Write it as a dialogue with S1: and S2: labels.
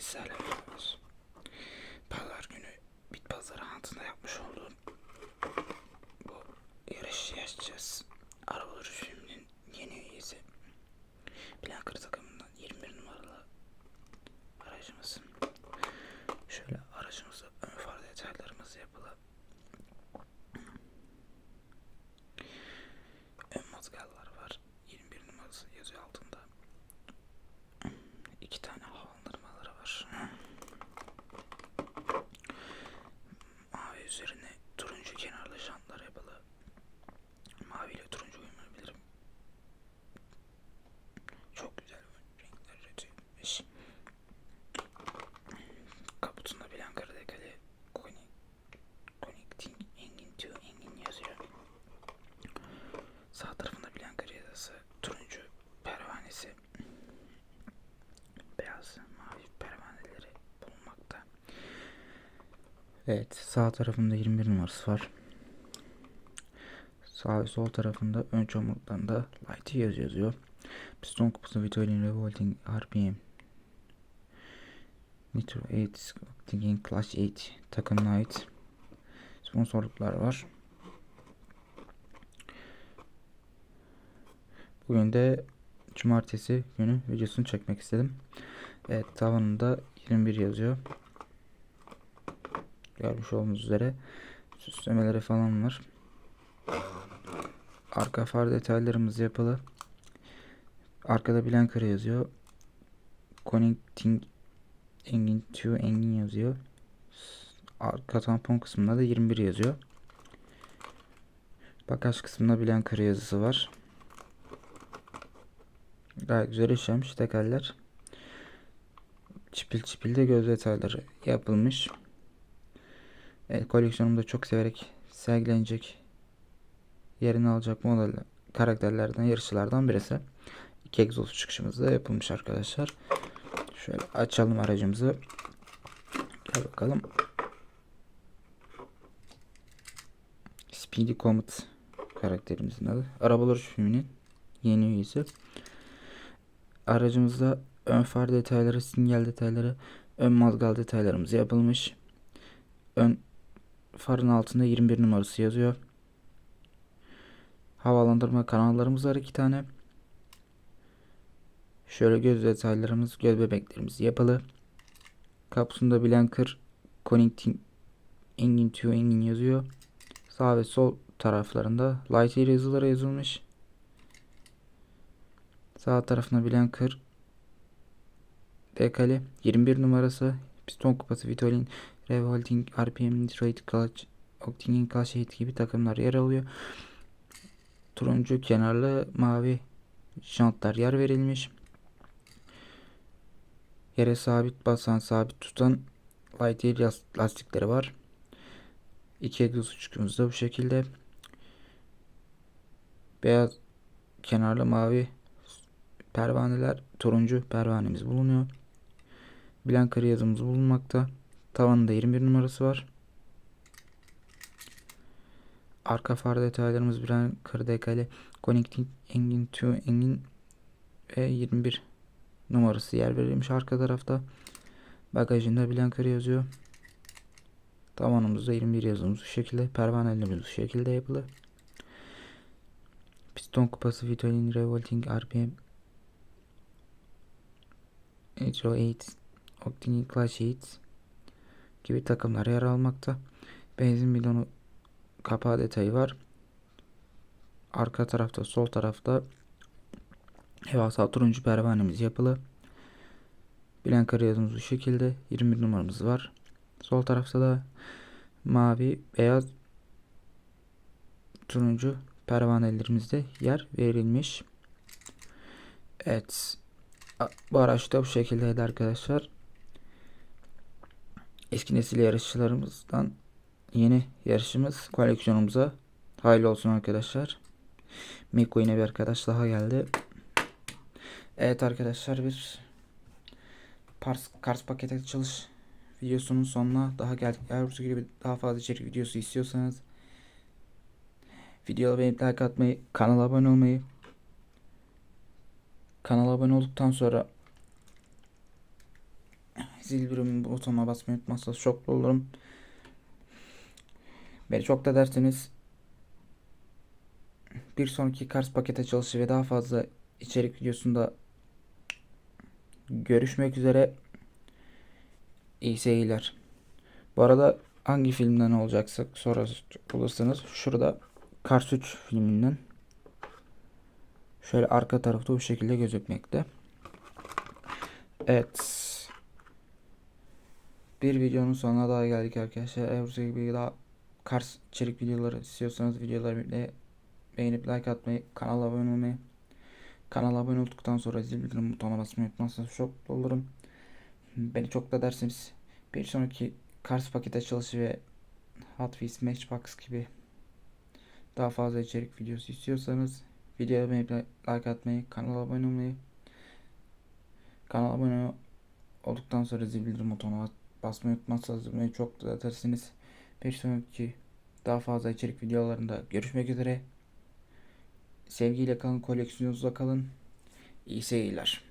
S1: sizlerle beraberiz. Pazar günü bit pazarı altında yapmış olduğum bu yarışı yaşayacağız. Arabaları filminin yeni üyesi. Plankır takımından 21 numaralı aracımız. Şöyle aracımızı ön far detaylarımız yapılı. Ön mazgallar var. 21 numarası yazıyor altında. İki tane havalandırmaları var. Mavi üzerine turuncu kenarlı jantlar yapılı. Mavi ile turuncu uyumunu. Çok güzel renkler üretilmiş. Kaputunda Blanca dekali Connecting Engine to Engine yazıyor. Sağ tarafında Blanca yazısı, turuncu pervanesi, beyaz mavi pervaneleri bulunmakta. Evet sağ tarafında 21 numarası var. Sağ ve sol tarafında ön çomuklarında Light Years yazıyor. Piston kupası Vitolin Revolting RPM Nitro 8 Thinking Clash 8 takımına ait sponsorluklar var. Bugün de cumartesi günü videosunu çekmek istedim. Evet tavanında 21 yazıyor. Görmüş olduğunuz üzere süslemeleri falan var. Arka far detaylarımız yapılı. Arkada Blanker yazıyor. Connecting Engine to Engine yazıyor. Arka tampon kısmında da 21 yazıyor. Bagaj kısmında Blanker yazısı var. Gayet güzel işlenmiş tekerler. Çipil çipil de göz detayları yapılmış. Evet, koleksiyonumda çok severek sergilenecek yerini alacak model karakterlerden, yarışçılardan birisi. İki egzoz çıkışımız da yapılmış arkadaşlar. Şöyle açalım aracımızı. Gel bakalım. Speedy Comet karakterimizin adı. Arabalar filminin yeni üyesi. Aracımızda ön far detayları, sinyal detayları, ön mazgal detaylarımız yapılmış. Ön farın altında 21 numarası yazıyor. Havalandırma kanallarımız var iki tane. Şöyle göz detaylarımız, göz bebeklerimiz yapılı. Kapısında Blanker Connecting Engine to Engine yazıyor. Sağ ve sol taraflarında Lightyear yazıları yazılmış. Sağ tarafına Blanker Dekali 21 numarası Piston Kupası Vitolin Revolting RPM Detroit Clutch Octingen Clutch gibi takımlar yer alıyor. Turuncu kenarlı mavi jantlar yer verilmiş. Yere sabit basan sabit tutan Lightyear lastikleri var. İki egzoz uçkumuz da bu şekilde. Beyaz kenarlı mavi pervaneler turuncu pervanemiz bulunuyor. Blanker yazımız bulunmakta. Tavanında 21 numarası var. Arka far detaylarımız Blanker dekali Connecting Engine to Engine ve 21 numarası yer verilmiş arka tarafta. Bagajında Blanker yazıyor. Tavanımızda 21 yazımız bu şekilde. Pervanelerimiz bu şekilde yapılı. Piston kupası Vitolin Revolting RPM Nitro 8 Octane Clash 8 gibi takımlar yer almakta. Benzin bidonu kapağı detayı var. Arka tarafta sol tarafta devasal turuncu pervanemiz yapılı. Blanker yazımız bu şekilde. 21 numaramız var. Sol tarafta da mavi, beyaz, turuncu pervanelerimizde yer verilmiş. Evet. Bu araç da bu şekildeydi arkadaşlar. Eski nesil yarışçılarımızdan yeni yarışımız koleksiyonumuza hayırlı olsun arkadaşlar. Miko yine bir arkadaş daha geldi. Evet arkadaşlar bir Pars, Kars paket açılış videosunun sonuna daha geldik. Eğer bu gibi daha fazla içerik videosu istiyorsanız videoya beğenip like atmayı, kanala abone olmayı Kanala abone olduktan sonra bildirim butonuna basmayı unutmazsanız çok olurum. Beni çok da derseniz bir sonraki Kars paket açılışı ve daha fazla içerik videosunda görüşmek üzere. İyi seyirler. Bu arada hangi filmden olacaksa soracak olursanız şurada Kars 3 filminden şöyle arka tarafta bu şekilde gözükmekte. Evet. Bir videonun sonuna daha geldik arkadaşlar. Eğer gibi daha Kars içerik videoları istiyorsanız videoları beğenip like atmayı, kanala abone olmayı, kanala abone olduktan sonra zil bildirim butonuna basmayı unutmazsanız çok mutlu olurum. Beni çok da derseniz bir sonraki Kars paket açılışı ve Hot Wheels Matchbox gibi daha fazla içerik videosu istiyorsanız videoya beğenip like atmayı, kanala abone olmayı, kanala abone olduktan sonra zil bildirim butonuna basmayı unutmazsanız beni çok da dersiniz. Bir sonraki daha fazla içerik videolarında görüşmek üzere. Sevgiyle kalın, koleksiyonunuza kalın. İyi seyirler.